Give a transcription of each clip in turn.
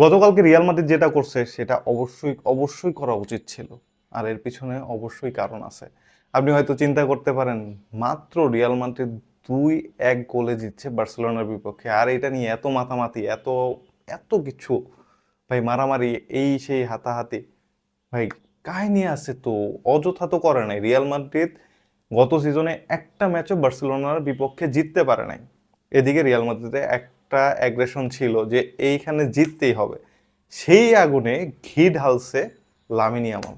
গতকালকে Real Madrid যেটা করছে, সেটা অবশ্যই অবশ্যই করা উচিত ছিল। আর এর পিছনে অবশ্যই কারণ আছে। আপনি হয়তো চিন্তা করতে পারেন, মাত্র রিয়াল মাদ্রিদ দুই এক গোলে জিতছে বার্সেলোনার বিপক্ষে। আর এটা নিয়ে এত মাতামাতি, এত এত কিছু, ভাই মারামারি, এই সেই হাতাহাতি, ভাই কাহিনী আছে তো, অযথা তো করে নাই। রিয়াল মাদ্রিদ গত সিজনে একটা ম্যাচও বার্সেলোনার বিপক্ষে জিততে পারে নাই। এদিকে রিয়াল মাদ্রিদে একটা অ্যাগ্রেশন ছিল যে এইখানে জিততেই হবে। সেই আগুনে ঘি ঢালছে লামিনী আমাল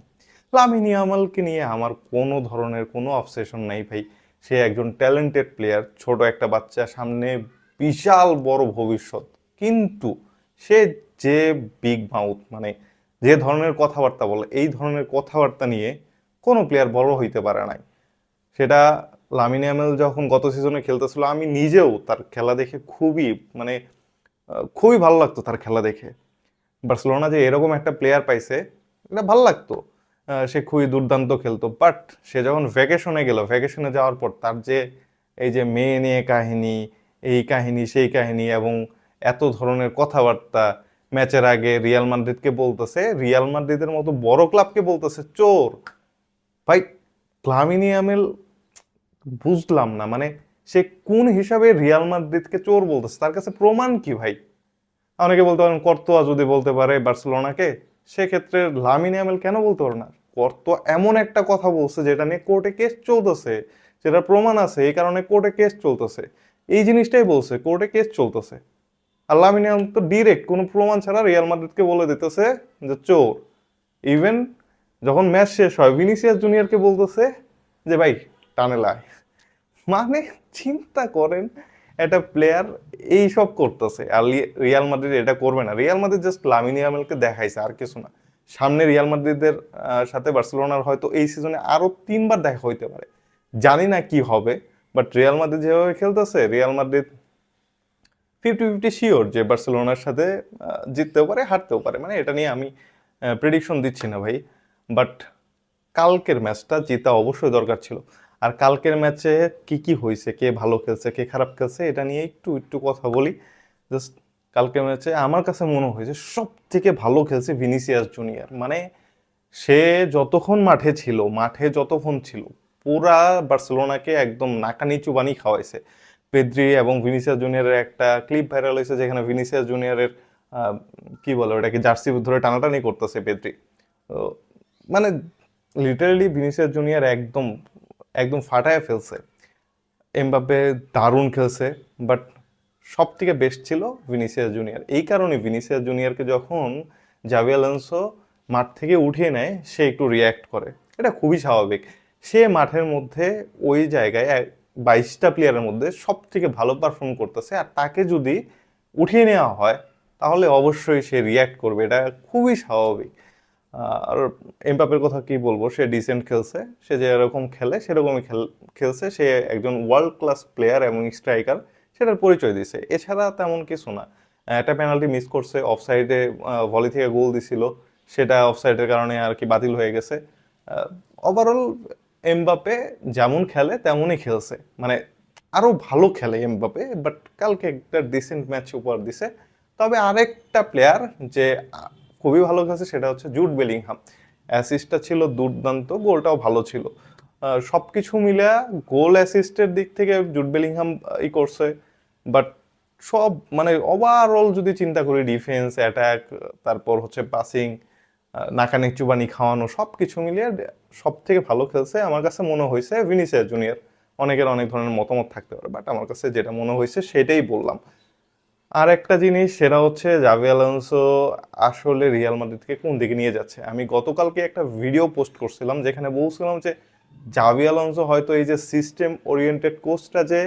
লামিনী আমালকে নিয়ে আমার কোনো ধরনের কোনো অবসেশন নাই ভাই। সে একজন ট্যালেন্টেড প্লেয়ার ছোট একটা বাচ্চা, সামনে বিশাল বড় ভবিষ্যৎ। কিন্তু সে যে বিগ মাউথ মানে যে ধরনের কথাবার্তা বলে, এই ধরনের কথাবার্তা নিয়ে কোনো প্লেয়ার বড় হইতে পারে নাই। সেটা লামিনে ইয়ামাল যখন গত সিজনে খেলতেছিল, আমি নিজেও তার খেলা দেখে খুবই মানে খুবই ভালো লাগতো তার খেলা দেখে। বার্সেলোনা যে এরকম একটা প্লেয়ার পাইছে, এটা ভালো লাগতো। সে খুবই দুর্দান্ত খেলতো বাট সে যখন ভ্যাকেশনে গেল ভ্যাকেশনে যাওয়ার পর তার যে, এই যে মেয়ে নিয়ে কাহিনী, এই কাহিনী, সেই কাহিনী এবং এত ধরনের কথাবার্তা ম্যাচের আগে রিয়াল মাদ্রিদকে বলতেছে, রিয়াল মাদ্রিদের মতো বড় ক্লাবকে বলতেছে, চোর! ভাই, লামিনী ইয়ামাল বুঝলাম না মানে সে কোন হিসাবে রিয়াল মাদ্রিদকে চোর বলতেছে? তার কাছে প্রমাণ কি ভাই? অনেকে বলতে পারেন কর্তোয়া যদি বলতে পারে বার্সেলোনাকে, সেক্ষেত্রে লামিন ইয়ামাল কেন বলতে পারে না? কর্তোয়া এমন একটা কথা বলছে যেটা নিয়ে কোর্টে কেস চলতেছে যেটা প্রমাণ আছে, এই কারণে কোর্টে কেস চলতেছে। এই জিনিসটাই বলছে, কোর্টে কেস চলতেছে। আর লামিন তো ডিরেক্ট কোনো প্রমাণ ছাড়া রিয়াল মাদ্রিদকে বলে দিতেছে যে চোর। ইভেন যখন ম্যাচ শেষ হয় ভিনিসিয়াস জুনিয়রকে বলতেছে যে, ভাই টানে লায় মানে চিন্তা করেন, একটা প্লেয়ার এই সব করতেছে, আর রিয়াল মাদ্রিদ এটা করবে না। রিয়াল মাদ্রিদ জাস্ট লামিনী ইয়ামালকে দেখাইছে, আর কিছু না। সামনে রিয়াল মাদ্রিদের সাথে বার্সেলোনার হয়তো এই সিজনে আরও তিনবার দেখা হইতে পারে। জানি না কি হবে বাট রিয়াল মাদ্রিদ যেভাবে খেলতেছে Real Madrid fifty fifty sure যে বার্সেলোনার সাথে জিততেও পারে, হারতেও পারে। মানে এটা নিয়ে আমি প্রেডিকশন দিচ্ছি না ভাই। বাট কালকের ম্যাচটা জেতা অবশ্যই দরকার ছিল। আর কালকের ম্যাচে কি কি হয়েছে? কে ভালো খেলছে, কে খারাপ খেলছে, এটা নিয়ে একটু একটু কথা বলি। জাস্ট কালকের ম্যাচে আমার কাছে মনে হয়েছে সব থেকে ভালো খেলছে ভিনিসিয়াস জুনিয়র। মানে সে যতক্ষণ মাঠে ছিল, মাঠে যতক্ষণ ছিল, পুরা বার্সেলোনাকে একদম নাকানিচু বানিয়ে খাওয়াইছে। পেদ্রি এবং ভিনিসিয়াস জুনিয়রের একটা ক্লিপ ভাইরাল হয়েছে যেখানে ভিনিসিয়াস জুনিয়রের কি বলে ওটাকে, জার্সি ধরে টানাটানি করতেছে পেদ্রি। তো মানে লিটারালি ভিনিসিয়াস জুনিয়র একদম একদম ফাটায় ফেলছে। এমবাপে দারুণ খেলছে বাট সব থেকে বেস্ট ছিল ভিনিসিয়াস জুনিয়র। এই কারণে ভিনিসিয়াস জুনিয়রকে যখন জাভি মাঠ থেকে উঠিয়ে নেয়, সে একটু রিয়্যাক্ট করে। এটা খুবই স্বাভাবিক। সে মাঠের মধ্যে, ওই জায়গায় বাইশটা প্লেয়ারের মধ্যে সব থেকে ভালো পারফর্ম করতেছে। আর তাকে যদি উঠিয়ে নেওয়া হয়, তাহলে অবশ্যই সে রিয়্যাক্ট করবে। এটা খুবই স্বাভাবিক। আর এমবাপের কথা কি বলব? সে ডিসেন্ট খেলছে। সে যে এরকম খেলে, সেরকমই খেল, খেলছে। সে একজন ওয়ার্ল্ড ক্লাস প্লেয়ার এবং স্ট্রাইকার সেটার পরিচয় দিছে এছাড়া তেমন কিছু না। একটা পেনাল্টি মিস করছে অফসাইডে ভলি থেকে গোল দিছিল। সেটা অফসাইডের কারণে আর কি বাতিল হয়ে গেছে। ওভারঅল এমবাপে যেমন খেলে, তেমনই খেলছে। মানে আরও ভালো খেলে এমবাপে বাট কালকে একটা ডিসেন্ট ম্যাচ উপহার দিছে। তবে আরেকটা প্লেয়ার যে খুবই ভালো খেলছে, সেটা হচ্ছে জুট বেলিংহাম। অ্যাসিস্টটা ছিল দুর্দান্ত, গোলটাও ভালো ছিল। সব কিছু মিলে গোল অ্যাসিস্টের দিক থেকে জুট বেলিংহাম ই করছে। বাট সব মানে ওভারঅল যদি চিন্তা করি ডিফেন্স অ্যাটাক তারপর হচ্ছে পাসিং নাকানি চুবানি খাওয়ানো সব কিছু মিলিয়ে সব থেকে ভালো খেলছে। আমার কাছে মনে হয়েছে ভিনিসিয়াস জুনিয়র অনেকের অনেক ধরনের মতামত থাকতে পারে বাট আমার কাছে যেটা মনে হয়েছে সেটাই বললাম। আর একটা জিনিস সেটা হচ্ছে জাভি আলোনসো আসলে রিয়াল মাদ্রিদকে কোন দিকে নিয়ে যাচ্ছে? আমি গতকালকে একটা ভিডিও পোস্ট করছিলাম যেখানে বলছিলাম যে জাভি আলোনসো হয়তো এই যে সিস্টেম ওরিয়েন্টেড কোচটা যে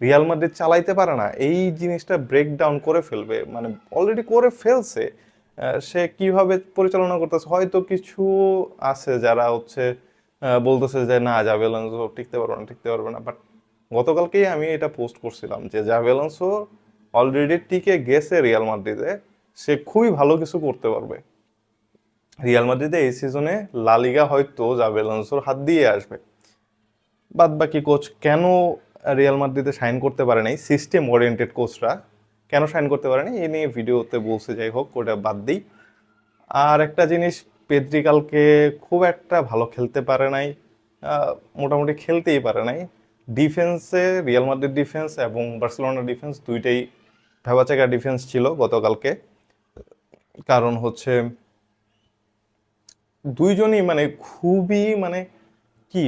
রিয়াল মাদ্রিদ চালাইতে পারে না, এই জিনিসটা ব্রেক ডাউন করে ফেলবে। মানে অলরেডি করে ফেলছে। সে কীভাবে পরিচালনা করতেছে? হয়তো কিছু আছে যারা হচ্ছে বলতেছে যে না জাভি আলোনসো টিকতে পারবে না, টিকতে পারবে না। বাট গতকালকেই আমি এটা পোস্ট করছিলাম যে জাভি আলোনসো অলরেডি টিকে গেছে রিয়াল মাদ্রিদে সে খুবই ভালো কিছু করতে পারবে। রিয়াল মাদ্রিদে এই সিজনে লা লিগা হয়তো জাভি আলোনসোর হাত দিয়ে আসবে। বাদ বাকি কোচ কেন রিয়াল মাদ্রিদে সাইন করতে পারে নাই? সিস্টেম ওরিয়েন্টেড কোচরা কেন সাইন করতে পারেনি এ নিয়ে ভিডিওতে বলছে, যাই হোক, ওটা বাদ দিই। আর একটা জিনিস পেদ্রিকালকে খুব একটা ভালো খেলতে পারে নাই মোটামুটি খেলতেই পারে নাই। ডিফেন্সে রিয়াল মাদ্রিদ ডিফেন্স এবং বার্সেলোনা ডিফেন্স দুইটাই ভেবাচাকা ডিফেন্স ছিল গতকালকে। কারণ হচ্ছে দুইজনই মানে খুবই মানে কি,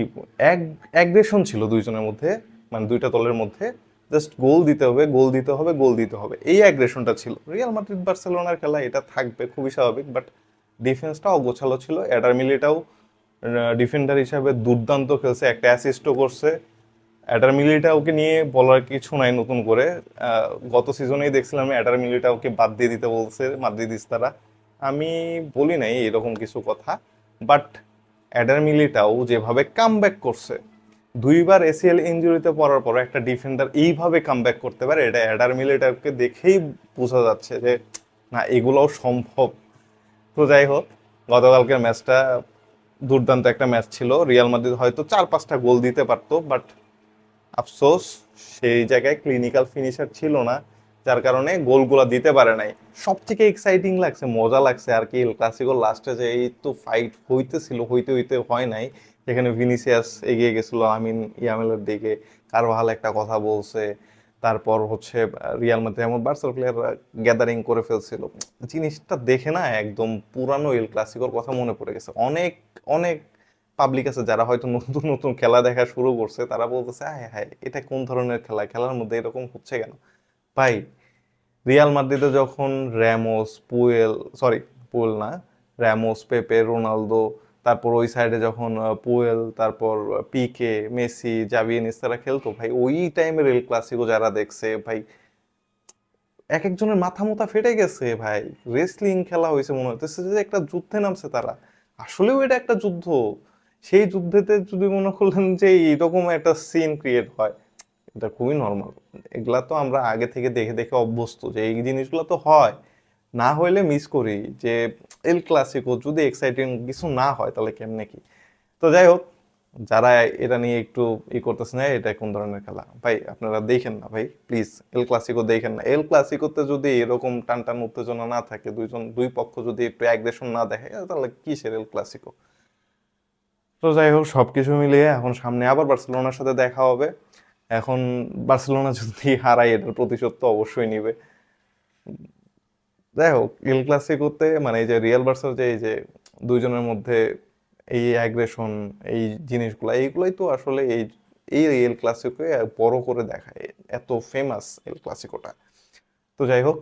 এক অ্যাগ্রেশন ছিল দুইজনের মধ্যে মানে দুইটা দলের মধ্যে। জাস্ট গোল দিতে হবে গোল দিতে হবে গোল দিতে হবে। এই অ্যাগ্রেশনটা ছিল। রিয়াল মাদ্রিদ বার্সেলোনার খেলা এটা থাকবে, খুবই স্বাভাবিক বাট ডিফেন্সটা অগোছালো ছিল। অ্যাডার মিলিটাও ডিফেন্ডার হিসাবে দুর্দান্ত খেলছে, একটা অ্যাসিস্টও করছে। অ্যাডার মিলিটা ওকে নিয়ে বলার কিছু নাই নতুন করে। গত সিজনেই দেখছিলাম অ্যাডার মিলিটা ওকে বাদ দিয়ে দিতে বলছে মাদ্রিদিস্তারা আমি বলি নাই এরকম কিছু কথা বাট অ্যাডার মিলিটাও যেভাবে কাম করছে, দুইবার এসিএল ইঞ্জুরিতে পড়ার পর একটা ডিফেন্ডার এইভাবে কাম করতে পারে, এটা অ্যাডার মিলিটাকে দেখেই বোঝা যাচ্ছে যে, না, এগুলোও সম্ভব। তো যাই হোক, গতকালকের ম্যাচটা দুর্দান্ত একটা ম্যাচ ছিল। রিয়াল মাদ্রিদ হয়তো চার পাঁচটা গোল দিতে পারতো বাট আফসোস, সেই জায়গায় ক্লিনিক্যাল ফিনিশার ছিল না, যার কারণে গোলগুলা দিতে পারে নাই। সব থেকে এক্সাইটিং লাগছে, মজা লাগছে আর কি এল ক্লাসিকোর লাস্টে যে এই তো ফাইট হইতেছিল, হইতে হইতে হয় নাই। যেখানে ভিনিসিয়াস এগিয়ে গেছিল আমিন ইয়ামেলের দিকে কারভাল একটা কথা বলছে, তারপর হচ্ছে রিয়াল মাদ্রিদ এমন বার্সার প্লেয়ার গ্যাদারিং করে ফেলছিল। জিনিসটা দেখে না, একদম পুরানো এল ক্লাসিকোর কথা মনে পড়ে গেছে। অনেক অনেক পাবলিক আছে, যারা হয়তো নতুন নতুন খেলা দেখা শুরু করছে, তারা বলতেছে হ্যাঁ হ্যাঁ এটা কোন ধরনের খেলা? খেলার মধ্যে এরকম হচ্ছে কেন? ভাই রিয়াল মাদ্রিদে যখন র্যামোস পুয়েল সরি পুয়েল না র্যামোস পেপে রোনালদো তারপর ওই সাইডে যখন পুয়েল তারপর পিকে মেসি জাভিয়েন তারা খেলতো, ভাই, ওই টাইমে রেল ক্লাসিকো যারা দেখছে, ভাই, এক একজনের মাথা মোথা ফেটে গেছে, ভাই। রেসলিং খেলা হয়েছে মনে হচ্ছে যে, একটা যুদ্ধে নামছে তারা। আসলেও এটা একটা যুদ্ধ। সেই যুদ্ধেতে যদি মনে করলেন যে এইরকম একটা সিন ক্রিয়েট হয়, এটা খুবই নর্মাল এগুলা তো আমরা আগে থেকে দেখে দেখে অভ্যস্ত যে এই জিনিসগুলো তো হয়। না হইলে মিস করি যে এল ক্লাসিকো যদি এক্সাইটিং কিছু না হয় তাহলে কেমনে কি? তো যাই হোক, যারা এটা নিয়ে একটু ই করতেছে না, এটা কোন ধরনের খেলা? ভাই, আপনারা দেখেন না ভাই প্লিজ এল ক্লাসিকো দেখেন না। এল ক্লাসিকোতে যদি এরকম টান টান উত্তেজনা না থাকে, দুইজন, দুই পক্ষ যদি একটু অ্যাগ্রেশন না দেখে, তাহলে কিসের এল ক্লাসিকো তো যাই হোক সব কিছু মিলিয়ে এখন সামনে আবার বার্সেলোনার সাথে দেখা হবে। এখন বার্সেলোনা যদি হারায়, এটার প্রতিশোধ তো অবশ্যই নিবে। যাই হোক এল ক্লাসিকোতে মানে এই যে রিয়াল বার্সার যে, এই যে দুইজনের মধ্যে এই অ্যাগ্রেশন এই জিনিসগুলো, এইগুলোই তো আসলে এই এই এল ক্লাসিকোকে বড় করে দেখায়। এত ফেমাস এল ক্লাসিকোটা। তো যাই হোক,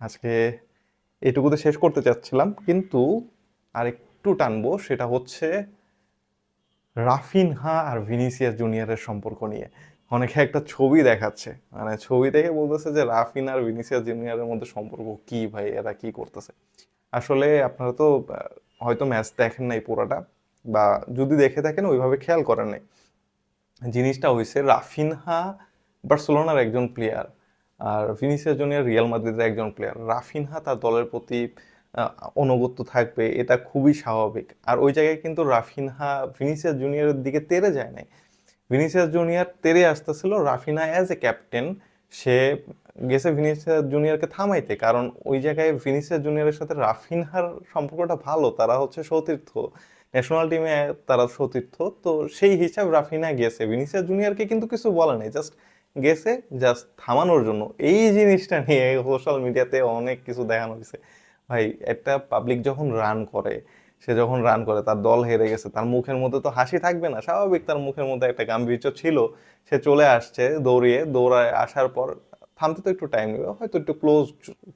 আজকে এটুকুতে শেষ করতে চাচ্ছিলাম। কিন্তু আরেকটু টানবো, সেটা হচ্ছে রাফিনহা আর ভিনিসিয়াস জুনিয়রের সম্পর্ক নিয়ে। অনেকে একটা ছবি দেখাচ্ছে। মানে ছবি দেখে বলতেছে যে রাফিন আর ভিনিসিয়াস জুনিয়রের মধ্যে সম্পর্ক কি ভাই, এরা কি করতেছে? আসলে আপনারা তো হয়তো ম্যাচ দেখেন নাই পুরোটা বা যদি দেখে থাকেন ওইভাবে খেয়াল করেন নাই। জিনিসটা হয়েছে রাফিনহা বার্সেলোনার একজন প্লেয়ার আর ভিনিসিয়াস জুনিয়র রিয়াল মাদ্রিদের একজন প্লেয়ার রাফিনহা তার দলের প্রতি অনুগত্য থাকবে, এটা খুবই স্বাভাবিক। আর ওই জায়গায় কিন্তু রাফিনহা, ভিনিসিয়াস জুনিয়রের দিকে তেরে যায় নাই। ভিনিসিয়াস জুনিয়র তেরে আসতেছিল রাফিনা অ্যাজ এ ক্যাপ্টেন সে গেছে ভিনিসিয়াস জুনিয়রকে থামাইতে। কারণ ওই জায়গায় ভিনিসিয়াস জুনিয়রের সাথে রাফিনহার সম্পর্কটা ভালো, তারা হচ্ছে সতীর্থ। ন্যাশনাল টিমে তারা সতীর্থ, তো সেই হিসাব রাফিনা গেছে। ভিনিসিয়াস জুনিয়রকে কিন্তু কিছু বলে নাই জাস্ট গেছে জাস্ট থামানোর জন্য। এই জিনিসটা নিয়ে সোশ্যাল মিডিয়াতে অনেক কিছু দেখানো হয়েছে। ভাই, একটা পাবলিক যখন রান করে, সে যখন রান করে, তার দল হেরে গেছে, তার মুখের মধ্যে তো হাসি থাকবে না, স্বাভাবিক তার মুখের মধ্যে একটা গাম্ভীর্য ছিল। সে চলে আসছে দৌড়িয়ে, দৌড়ায় আসার পর থামতে তো একটু টাইম নেবে হয়তো একটু ক্লোজ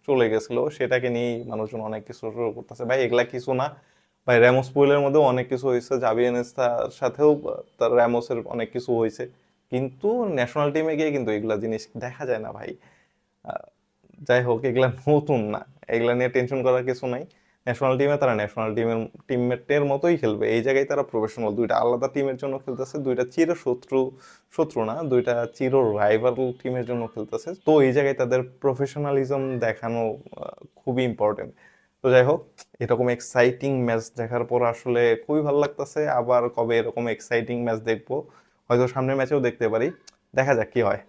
চলে গেছিল, সেটাকে নিয়েই মানুষজন অনেক কিছু শুরু করতেছে। ভাই, এগুলা কিছু না। ভাই র্যামোস পুয়েলের মধ্যেও অনেক কিছু হয়েছে জাভিয়েনেস্তার সাথেও তার র্যামোসের অনেক কিছু হয়েছে। কিন্তু ন্যাশনাল টিমে গিয়ে কিন্তু এগুলা জিনিস দেখা যায় না ভাই। যাই হোক, এগুলা নতুন না। এগুলা নিয়ে টেনশন করার কিছু নাই। ন্যাশনাল টিমে তারা ন্যাশনাল টিমের টিমমেটের মতোই খেলবে। এই জায়গায় তারা প্রফেশনাল দুইটা আলাদা টিমের জন্য খেলতেছে, দুইটা চির শত্রু শত্রু না, দুইটা চির রাইভাল টিমের জন্য খেলতেছে। তো এই জায়গায় তাদের প্রফেশনালিজম দেখানো খুবই ইম্পর্টেন্ট তো যাই হোক, এরকম এক্সাইটিং ম্যাচ দেখার পর আসলে খুবই ভালো লাগতেছে। আবার কবে এরকম এক্সাইটিং ম্যাচ দেখব, হয়তো সামনের ম্যাচেও দেখতে পারি। দেখা যাক কি হয়।